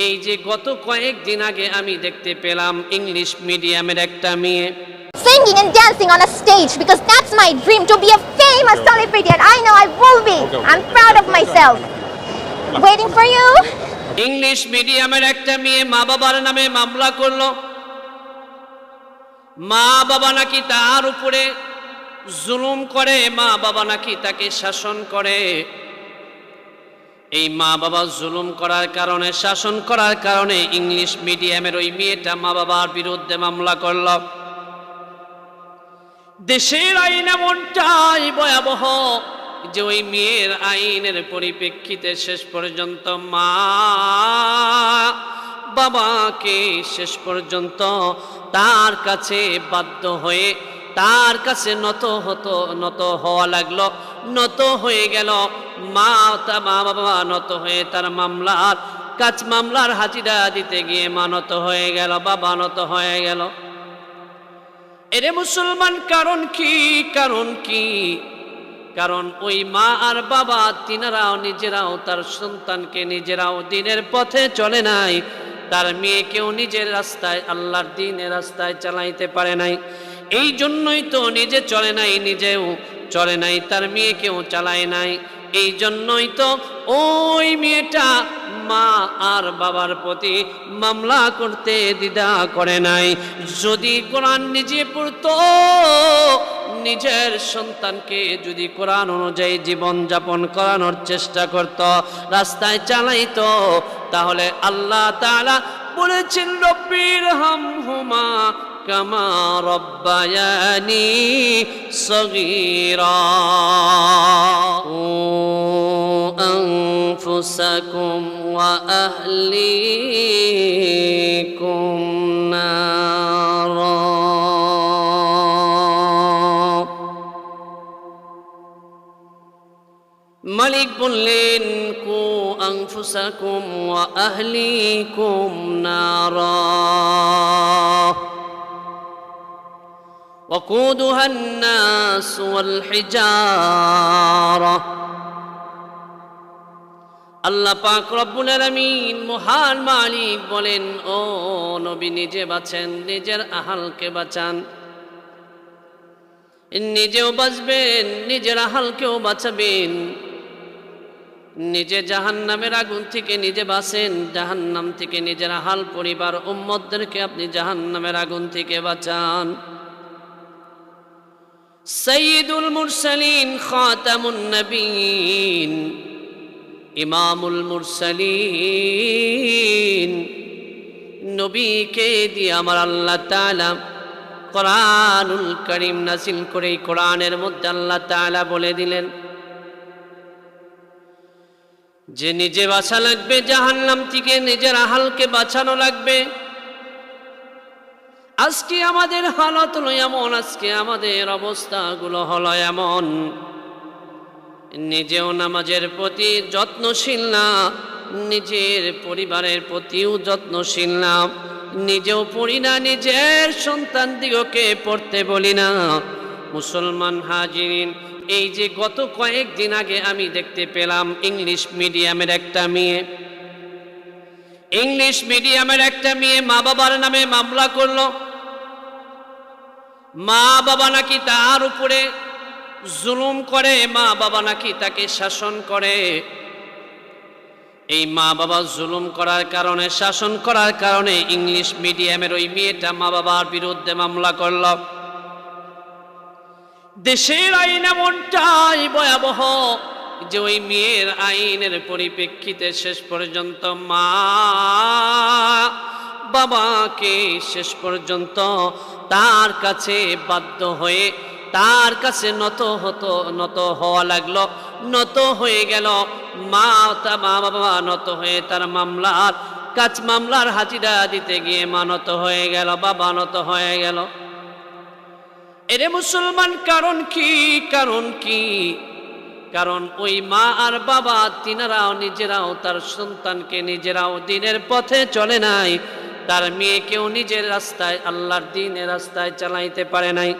এই যে গত কয়েকদিন আগে আমি দেখতে পেলাম ইংলিশ মিডিয়ামের একটা মেয়ে singing and dancing on a stage because that's my dream to be a famous celebrity and I know I will be. I'm proud of myself. Waiting for you. English মিডিয়ামের একটা মেয়ে মা বাবার নামে মামলা করল মা বাবা নাকি তার উপরে জুলুম করে মা বাবা নাকি তাকে শাসন করে এই মা বাবা জুলুম করার কারণে, শাসন করার কারণে ইংলিশ মিডিয়ামের ওই মেয়েটা মা বাবার বিরুদ্ধে মামলা করল। দেশের আইন এমনটাই ভয়াবহ যে ওই মেয়ের আইনের পরিপ্রেক্ষিতে শেষ পর্যন্ত মা বাবাকে শেষ পর্যন্ত তার কাছে বাধ্য হয়ে তার কাছে নত হতো, নত হওয়া লাগল, নত হয়ে গেল। মা, তা মা বাবা নত হয়ে তার মামলার কাজ, মামলার হাজিরা দিতে গিয়ে মা নত হয়ে গেল, বাবা নত হয়ে গেল। এরে মুসলমান, কারণ কি কারণ কি? কারণ ওই মা আর বাবা তিনারাও নিজেরাও, তার সন্তানকে নিজেরাও দিনের পথে চলে নাই। তার মেয়েকেও নিজের রাস্তায়, আল্লাহর দিনের রাস্তায় চালাইতে পারে নাই। এই জন্যই তো নিজে চলে নাই, নিজেও চলে নাই, তার মেয়েকেও চালায় নাই। এই জন্যই তো ওই মেয়েটা মা আর বাবার প্রতি মামলা করতে দ্বিধা করে নাই। যদি কোরআন নিজে পড়তো, নিজের সন্তানকে যদি কোরআন অনুযায়ী জীবন যাপন করানোর চেষ্টা করত, রাস্তায় চালাইতো, তাহলে আল্লাহ তাআলা বলেছেন, রব্বির হাম হুমা কামা রব্বায়ানি সগীরা أنفسكم وأهليكم نارا মালিক বললেন কু আনফুসাকুম ওয়া আহলিকুম নারা وقودها الناس والحجاره আল্লাহ পাক রব্বুল আলামিন মহান মালিক বলেন ও নবী নিজে বাঁচেন নিজের আহালকে বাঁচান নিজেও বাঁচবেন নিজের আহালকেও বাঁচাবেন নিজে জাহান্নামের আগুন থেকে নিজে বাঁচেন জাহান্নাম থেকে নিজের আহাল পরিবার উম্মতদেরকে আপনি জাহান্নামের আগুন থেকে বাঁচান সৈয়দুল মুরসালিন খাতামুন নবীন, ইমামুল মুরসালিন। নবীকে দিয়ে আমার আল্লাহ তাআলা কোরআনুল করিম নাসিল করে কোরআনের মধ্যে আল্লাহ তাআলা বলে দিলেন, যে নিজে বাঁচা লাগবে, জাহান্নাম থেকে নিজের আহালকে বাঁচানো লাগবে। আজকে আমাদের হালত হলো এমন, আজকে আমাদের অবস্থাগুলো হলো এমন। নিজেও নামাজের প্রতি যত্নশীল না, নিজের পরিবারের প্রতিও যত্নশীল না। নিজেও পড়ি না, নিজের সন্তান দিগকে পড়তে বলি না। মুসলমান হাজিরিন, এই যে গত কয়েকদিন আগে আমি দেখতে পেলাম ইংলিশ মিডিয়ামের একটা মেয়ে। ইংলিশ মিডিয়ামের একটা মেয়ে মা বাবার নামে মামলা করল। মা বাবা নাকি তার উপরে জুলুম করে, মা বাবা নাকি তাকে শাসন করে। এই মা বাবা জুলুম করার কারণে, শাসন করার কারণে ইংলিশ মিডিয়ামের ওই মেয়েটা মা বাবার বিরুদ্ধে মামলা করল। দেশের আইন এমনটাই ভয়াবহ যে ওই মেয়ের আইনের পরিপ্রেক্ষিতে শেষ পর্যন্ত মা বাবাকে শেষ পর্যন্ত তার কাছে বাধ্য হয়ে, তার কাছে নত হতো, নত হওয়া লাগল, নত হয়ে গেল। মা, তা মা বাবা নত হয়ে তার মামলার কাজ, মামলার হাজিরা দিতে গিয়ে মা নত হয়ে গেল, বাবা নত হয়ে গেল। এরে মুসলমান, কারণ কি কারণ কি? কারণ ওই মা আর বাবা তিনারাও নিজেরাও তার সন্তানকে নিজেরাও দিনের পথে চলে নাই। তার মেয়েকেও নিজের রাস্তায়, আল্লাহর দিনের রাস্তায় চালাইতে পারে নাই।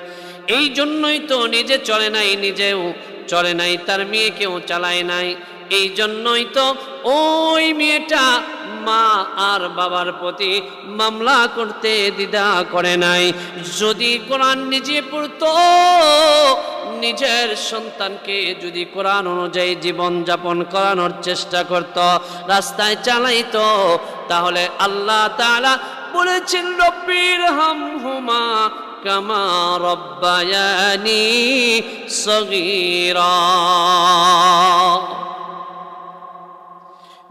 এই জন্যই তো নিজে চলে নাই, নিজেও চলে নাই, তার মেয়েকেও চালায় নাই। এই জন্যই তো ওই মেয়েটা মা আর বাবার প্রতি মামলা করতে দ্বিধা করে নাই। যদি কোরআন নিজে পড়তো, নিজের সন্তানকে যদি কোরআন অনুযায়ী জীবন যাপন করানোর চেষ্টা করত, রাস্তায় চালাইতো, তাহলে আল্লাহ তাআলা বলেছেন, রব্বির হাম হুমা কামা রব্বায়ানি সগীরা।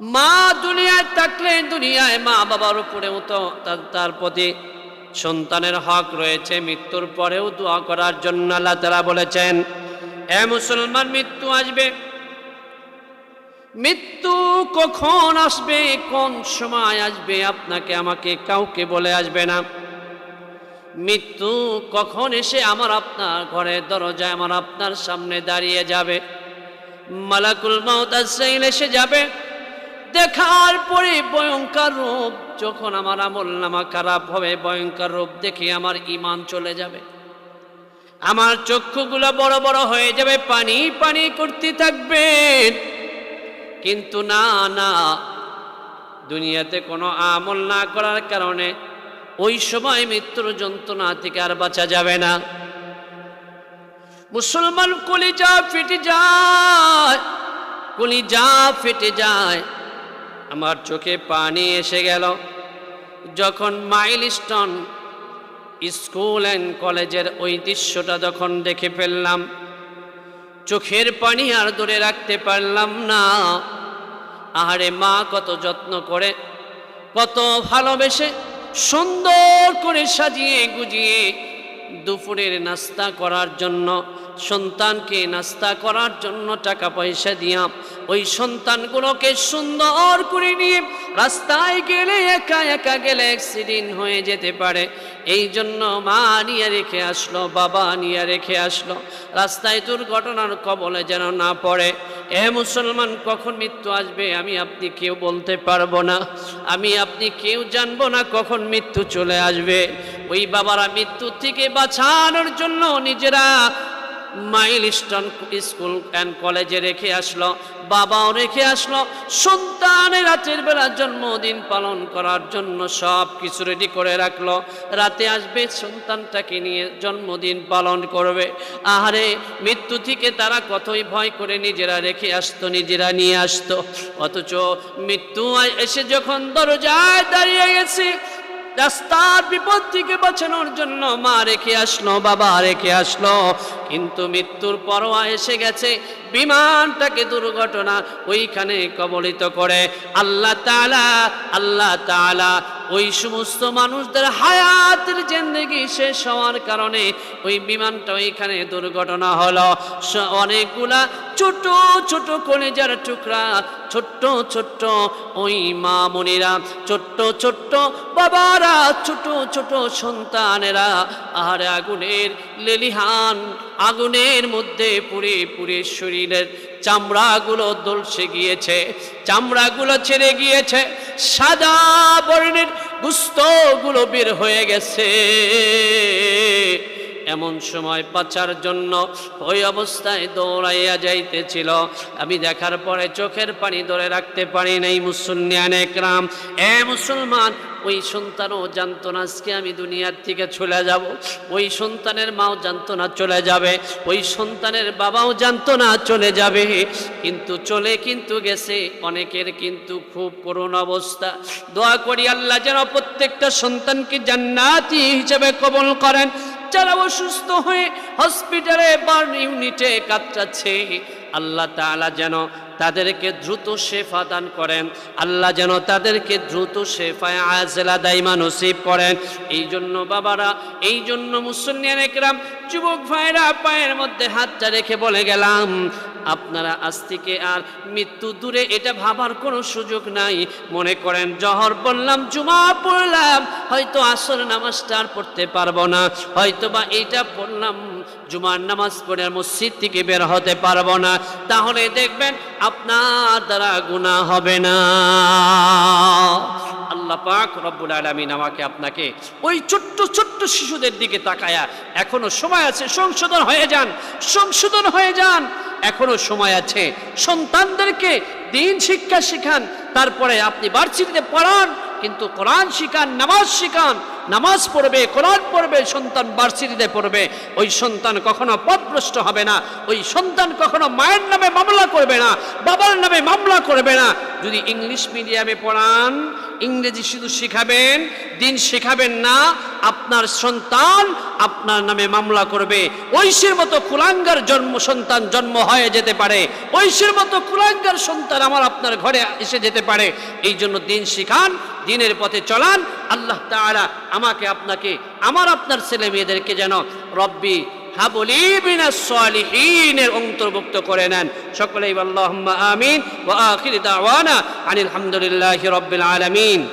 মা দুনিয়ায় থাকলে দুনিয়ায় মা বাবার উপরেও তো তার- প্রতি সন্তানের হক রয়েছে। মৃত্যুর পরেও দোয়া করার জন্য আল্লাহ তারা বলেছেন এ মুসলমান, মৃত্যু আসবে। মৃত্যু কখন আসবে? কোন সময় আসবে? আপনাকে, আমাকে কাউকে বলে আসবে না। মৃত্যু কখন এসে আমার আপনার ঘরের দরজায় আমার আপনার সামনে দাঁড়িয়ে যাবে। মালাকুল মাউত আজরাইল এসে যাবে। দেখার পরে ভয়ঙ্কর রূপ, যখন আমার আমল নামা খারাপ হবে, ভয়ঙ্কর রূপ দেখে আমার ইমান চলে যাবে। আমার চক্ষুগুলো বড় বড় হয়ে যাবে, পানি পানি করতে থাকবে। কিন্তু না না, দুনিয়াতে কোনো আমল না করার কারণে ওই সময় মৃত্যুর যন্ত্রণা থেকে আর বাঁচা যাবে না। মুসলমান কলিজা ফেটে যায়, কলিজা ফেটে যায়। আমার চোখে পানি এসে গেল। যখন মাইলস্টোন স্কুল অ্যান্ড কলেজের ওই দৃশ্যটা যখন দেখে ফেললাম, চোখের পানি আর ধরে রাখতে পারলাম না। আহারে মা কত যত্ন করে, কত ভালোবেসে সুন্দর করে সাজিয়ে গুজিয়ে দুপুরের নাস্তা করার জন্য, সন্তানকে নাস্তা করার জন্য টাকা পয়সা দিয়া ওই সন্তানগুলোকে সুন্দর করে নিয়ে রাস্তায় গেলে একা একা গেলে অ্যাক্সিডেন্ট হয়ে যেতে পারে। এই জন্য মা নিয়ে রেখে আসলো, বাবা নিয়ে রেখে আসলো। রাস্তায় দুর্ঘটনার কবলে যেন না পড়ে। এ মুসলমান, কখন মৃত্যু আসবে আমি আপনি কেউ বলতে পারব না। আমি আপনি কেউ জানব না কখন মৃত্যু চলে আসবে। ওই বাবারা মৃত্যু থেকে বাঁচানোর জন্য নিজেরা মাইলস্টোন স্কুল অ্যান্ড কলেজে রেখে আসলো, বাবাও রেখে আসলো। সন্তানের রাতের বেলা জন্মদিন পালন করার জন্য সব কিছু রেডি করে রাখল। রাতে আসবে, সন্তানটাকে নিয়ে জন্মদিন পালন করবে। আহারে, মৃত্যু থেকে তারা কতই ভয় করে নিজেরা রেখে আসতো, নিজেরা নিয়ে আসতো। অথচ মৃত্যু এসে যখন দরজায় দাঁড়িয়ে গেছে রাস্তার বিপদ থেকে বাঁচানোর জন্য মা রেখে আসলো, বাবা রেখে আসলো। কিন্তু মৃত্যুর পরোয়া এসে গেছে। বিমানটাকে দুর্ঘটনা ওইখানে কবলিত করে। আল্লাহ তালা আল্লাহ তাআলা ওই সমস্ত মানুষদের হায়াতের জিন্দেগি শেষ হওয়ার কারণে ওই বিমানটা ওইখানে দুর্ঘটনা হলো। অনেকগুলা ছোট ছোট কলেজার টুকরা, ছোট্ট ছোট্ট ওই মা মনিরা, ছোট্ট ছোট্ট বাবারা, ছোট ছোট সন্তানেরা, আর আগুনের লেলিহান আগুনের মধ্যে পুরে পুরে শরীরের চামড়াগুলো দলসে গিয়েছে, চামড়াগুলো ছেড়ে গিয়েছে, সাদা বর্ণের গুস্তগুলো বের হয়ে গেছে। এমন সময় বাঁচার জন্য ওই অবস্থায় দৌড়াইয়া যাইতেছিল। আমি দেখার পরে চোখের পানি ধরে রাখতে পারি নাই, মুসল্লিয়ান একরাম। এ মুসলমান, ওই সন্তানও জানতো না আজকে আমি দুনিয়ার থেকে চলে যাব। ওই সন্তানের মাও জানতো না চলে যাবে। ওই সন্তানের বাবাও জানতো না চলে যাবে। কিন্তু চলে কিন্তু গেছে, অনেকের কিন্তু খুব করুণ অবস্থা। দোয়া করি আল্লাহ যেন প্রত্যেকটা সন্তানকে জান্নাতি হিসেবে কবল করেন। যারা অসুস্থ হয়ে হসপিটালে বার্ন ইউনিটে কাটাচ্ছে আল্লাহ তালা যেন তাদেরকে দ্রুত শেফা দান করেন। আল্লাহ যেন তাদেরকে দ্রুত শেফায় আজলা দাইমা নসিব করেন। এই জন্য বাবারা, এই জন্য মুসলিয়ান একরাম যুবক ভাইরা পায়ের মধ্যে হাতটা রেখে বলে গেলাম আপনারা আজ থেকে আর মৃত্যু দূরে এটা ভাবার কোনো সুযোগ নাই। মনে করেন, জহর বললাম, জুমা পড়লাম, হয়তো আসর নামাজটা আর পড়তে পারব না। হয়তো বা এইটা পড়লাম, জুমার নামাজ পড়ে আর মসজিদ থেকে বের হতে পারব না। তাহলে দেখবেন, আপনার দ্বারা গুণা হবে না। আল্লাহ পাক রব্বুল আলমিন আমাকে আপনাকে ওই ছোট্ট ছোট্ট শিশুদের দিকে তাকায়া, এখনও সময় আছে, সংশোধন হয়ে যান, সংশোধন হয়ে যান। এখনও সময় আছে, সন্তানদেরকে দিন শিক্ষা শিখান, তারপরে আপনি বার্ষিকতে পড়ান, কিন্তু কোরআন শিখান, নামাজ শিখান নামাজ পড়বে, কোরআন পড়বে, সন্তান বার্ষিকতে পড়বে। ওই সন্তান কখনো পথভ্রষ্ট হবে না। ওই সন্তান কখনো মায়ের নামে মামলা করবে না, বাবার নামে মামলা করবে না। যদি ইংলিশ মিডিয়ামে পড়ান, ইংরেজি শুধু শিখাবেন, দিন শেখাবেন না, আপনার সন্তান আপনার নামে মামলা করবে। ঐশীর মতো কুলাঙ্গার জন্ম, সন্তান জন্ম হয়ে যেতে পারে। ঐশীর মতো কুলাঙ্গার সন্তান আমার আপনার ঘরে এসে যেতে পারে। এই জন্য দিন শিখান, দিনের পথে চলান আল্লাহ তাআলা আমাকে, আপনাকে, আমার আপনার ছেলে মেয়েদেরকে যেন রব্বি হাবলি বিনাস সালিহিনের অন্তর্ভুক্ত করে নেন। সকলেই আল্লাহুম্মা আমিন। ওয়া আখির দাওয়ানা আনিল হামদুলিল্লাহি রাব্বিল আলামিন।